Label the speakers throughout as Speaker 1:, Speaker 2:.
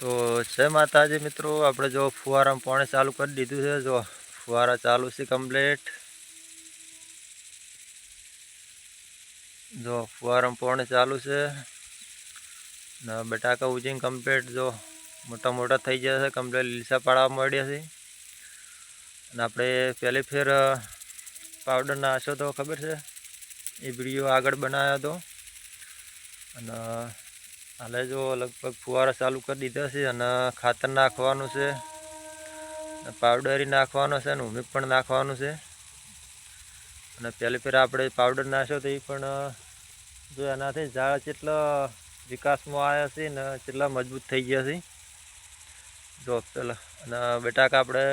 Speaker 1: તો જય માતાજી મિત્રો, આપણે જો ફુવારામાં પાણી ચાલુ કરી દીધું છે. જો ફુવારા ચાલુ છે કમ્પ્લીટ જો ફુવારામાં પાણી ચાલુ છે. ને બટાકા ઉજીને કમ્પ્લીટ જો મોટા મોટા થઈ ગયા છે. કમ્પ્લીટ લીસા પાડવા મળ્યા છે. અને આપણે પહેલી ફેર પાવડર નાખ્યો તો ખબર છે? એ વીડિયો આગળ બનાવ્યો હતો. અને હાલે જો લગભગ ફુવારા ચાલુ કરી દીધા છે અને ખાતર નાખવાનું છે, અને પાવડરી નાખવાનો છે અને ઉમિક પણ નાખવાનું છે. અને પહેલી ફેર આપણે પાવડર નાખ્યો તો એ પણ, જો એનાથી ઝાડ જેટલો વિકાસમાં આવ્યા છે ને કેટલા મજબૂત થઈ ગયા છે. જો પેલા, અને બટાકા આપણે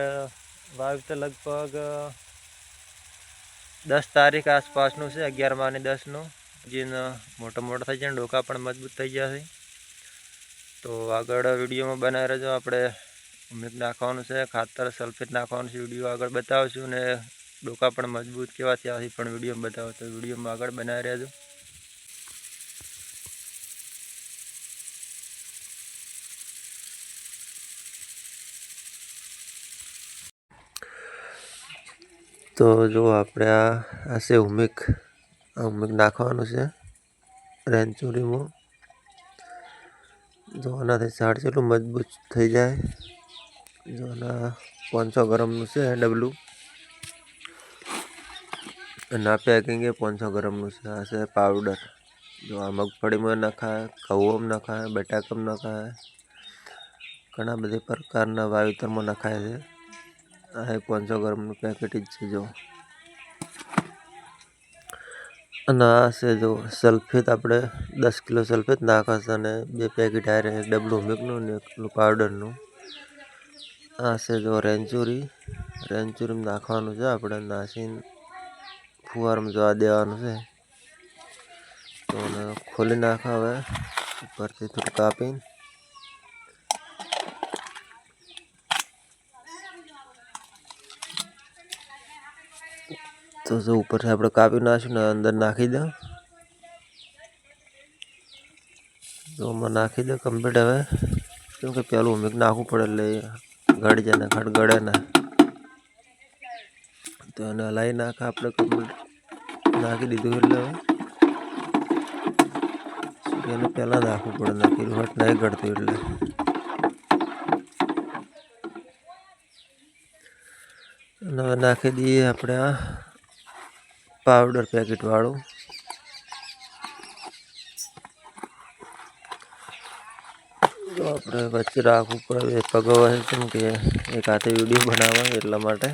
Speaker 1: વાવ્યું લગભગ દસ તારીખ આસપાસનું છે, અગિયારમાં ને દસનું. જે મોટા મોટા થઈ જાય ડોકા પણ મજબૂત થઈ ગયા તો આગળ વિડીયોમાં બનાવી રહેજો. આપણે ઉમેક નાખવાનું છે, ખાતર, સલ્ફેટ નાખવાનું છે. વીડિયો આગળ બતાવશું ને ડોકા પણ મજબૂત કેવા છે પણ વિડીયોમાં બતાવો. તો વિડીયોમાં આગળ બનાવી રહેજો. તો જો આપણે આ છે ઉમેક. આ ઉમેક નાખવાનું છે. રેન્ચુરીમાં જો આનાથી ઝાડ જેટલું મજબૂત થઈ જાય. જો આના પાંચસો ગ્રામનું છે ડબલું. અને આ પેકિંગ એ પાંચસો ગ્રામનું છે. આ છે પાવડર. જો આ મગફળીમાં નખાય, ઘઉંમાં નખાય, બટાકામાં નખાય. ઘણા બધી પ્રકારના વાવેતરમાં નખાય છે. આ એ પાંચસો ગ્રામનું પેકેટ જ છે, જો. અને આ છે જો સલ્ફેટ આપણે દસ કિલો સલ્ફેટ નાખશે અને બે પેકેટ આરે ડબલું મેકનું ને એકલું પાવડરનું આ છે જો રેન્ચુરી. રેન્ચુરીમાં નાખવાનું છે, આપણે નાસીને ફુવારમાં જવા દેવાનું છે. તો ખોલી નાખા હવે, ઉપરથી થોડું કાપીને. તો જો ઉપરથી આપણે કાપી નાખ્યું ને અંદર નાખી દો તો આમાં નાખી દો કમ્પ્લીટ હવે. કેમ કે પહેલું ઉમેક નાખવું પડે એટલે ગળી જાય ને ખડ ગળે ના. તો એને હલાવી નાખે આપણે કમ્પ્લીટ નાખી દીધું એટલે હવે. એને પહેલાં નાખવું પડે, નાખી હટ નહીં ગળતું એટલે. હવે નાખી દઈએ આપણે આ. પાવડર પેકેટવાળું. તો આપણે વચ્ચે રાખવું પડે પગવા કેમ કે એક હાથે વીડિયો બનાવવા એટલા માટે.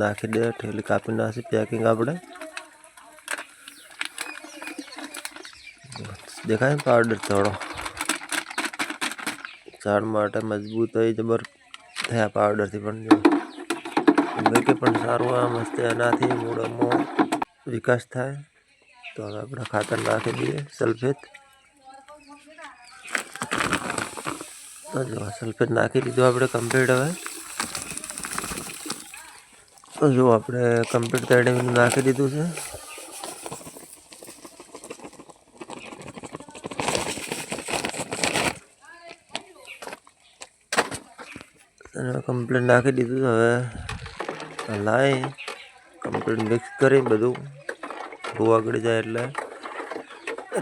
Speaker 1: નાખી દે, ઠેલી કાપી નાખી પેકિંગ આપણે. દેખાય પાવડર થોડો? ઝાડ માટે મજબૂત હોય, જબર થયા પાવડરથી પણ જો. કે પણ સારું આ મસ્ત એનાથી મૂળમાં વિકાસ થાય. તો હવે આપણે ખાતર નાખી દઈએ સલ્ફેટ. તો જો, સલ્ફેટ નાખી દીધું આપણે કમ્પ્લીટ હવે. તો જો, આપણે કમ્પ્લીટ તળીને નાખી દીધું છે. અને કમ્પ્લીટ નાખી દીધું હવે. લાવી કમ્પ્લેન મિક્સ કરી બધું. બહુ આગળ જાય એટલે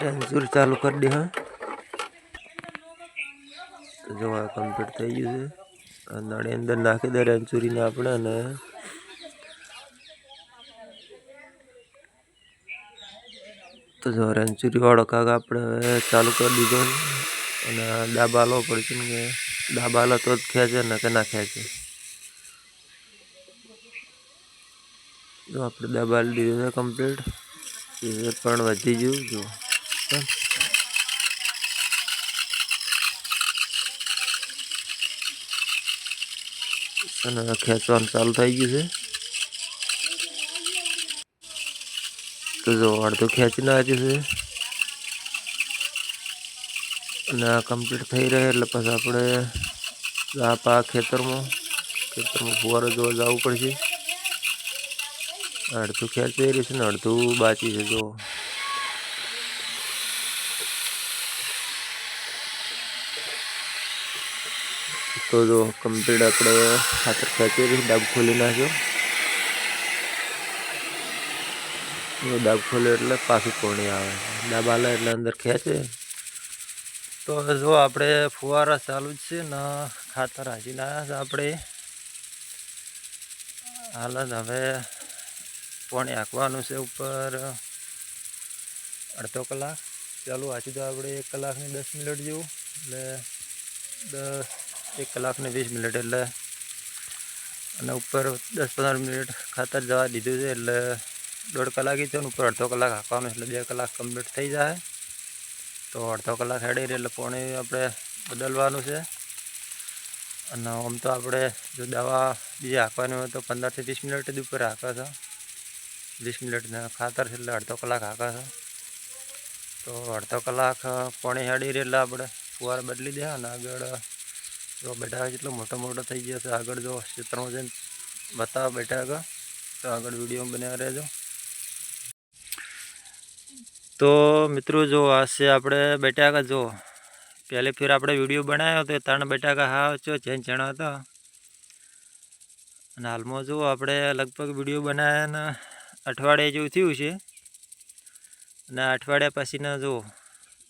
Speaker 1: રેન્સુર ચાલુ કરી દે, હા. જો આ કમ્પ્લીટ થઈ ગયું છે. નાની અંદર નાખી દે રેન્ચુરીને આપણે અને તો જો રેન્ચુરી વાળો કાગ આપણે હવે ચાલુ કરી દીધો અને દાબાલો પડશે ને કે દાબાલો તો જ ખેંચે ને કે ના ખેંચે? જો આપણે દબાવી દીધું છે કમ્પ્લીટ એ પણ વધી ગયું જો અને ખેંચવાનું ચાલુ થઈ ગયું છે. તો જો અડધું ખેંચી નાખ્યું છે. અને આ કમ્પ્લીટ થઈ રહે, એટલે પછી આપણે આ પા ખેતરમાં ખેતરમાં ફુવારો જોવા જવું પડશે. અડધું ખેંચી રહ્યું છે ને, અડધું બાકી છે જો તો જો કમ્પ્લીટ આપણે ખાતર ખેંચી રહ્યું ડાબ ખોલી નાખ્યો. ડાબ ખોલે એટલે પાછું કોણી આવે. ડાબ આલે એટલે અંદર ખેંચે. તો જો આપણે ફુવારા ચાલુ જ છે ને ખાતર હાજી લાવ્યા છે આપણે. હાલ જ હવે પાણી હાંકવાનું છે ઉપર અડધો કલાક. ચાલુ હાચી તો આપણે એક કલાકની દસ મિનિટ જેવું, એટલે દસ, એક કલાકને વીસ મિનિટ એટલે. અને ઉપર દસ પંદર મિનિટ ખાતર જવા દીધું છે એટલે દોઢ કલાક છે ને ઉપર અડધો કલાક હાંકવાનું એટલે બે કલાક કમ્પ્લીટ થઈ જાય. તો અડધો કલાક હેડી રહી એટલે પાણી આપણે બદલવાનું છે. અને આમ તો આપણે જો દવા બીજી હાંકવાની હોય તો પંદરથી વીસ મિનિટ ઉપર હાંકે છે. વીસ મિનિટના ખાતર છે એટલે અડધો કલાક હાંકે છે. તો અડધો કલાક પાણી હેડી એટલે આપણે ફુવાર બદલી દે અને આગળ જો બેઠા જેટલો મોટો મોટો થઈ ગયો છે. આગળ જો ક્ષેત્રમાં જઈને બતાવો બેઠા આગળ તો આગળ વીડિયો બનાવી રહેજો. તો મિત્રો જો આ છે આપણે બેટાકા, જો પહેલી ફેર આપણે વીડિયો બનાવ્યો તો ત્રણ બેટાકા હા છો ચેન ચણા હતા. અને હાલમાં જો આપણે લગભગ વીડિયો બનાવ્યા અઠવાડિયા અઠવાડિયે જેવું થયું છે. અને અઠવાડિયા પછીના જો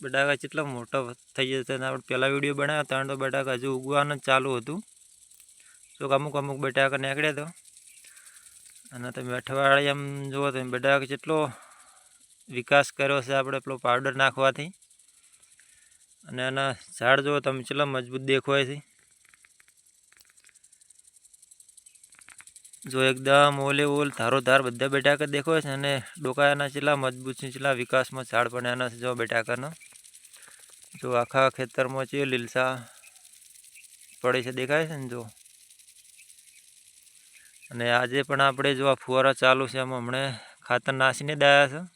Speaker 1: બટાકા કેટલા મોટા થઈ જતા અને આપણે પહેલાં વીડિયો બનાવ્યો ત્રણ તો બટાકા હજુ ઉગવાનું ચાલુ હતું. તો અમુક અમુક બટાકા નીકળ્યા તો. અને તમે અઠવાડિયામાં જુઓ તો બટાકા કેટલો વિકાસ કર્યો છે આપણે પેલો પાવડર નાખવાથી. અને એના ઝાડ જુઓ તમે ચલો મજબૂત દેખાય છે. જો એકદમ ઓલે ઓલ ધારો ધાર બધા બેટાકા દેખાય છે અને ડોકા એના કેટલા મજબૂત છે, કેટલા વિકાસમાં ઝાડ પણ છે, જો બેટાકાનો જો આખા ખેતરમાં છે લીલસા પડે છે, દેખાય છે ને જો. અને આજે પણ આપણે જો આ ફુવારા ચાલુ છે, એમાં હમણાં ખાતર નાસીને દાયા છે.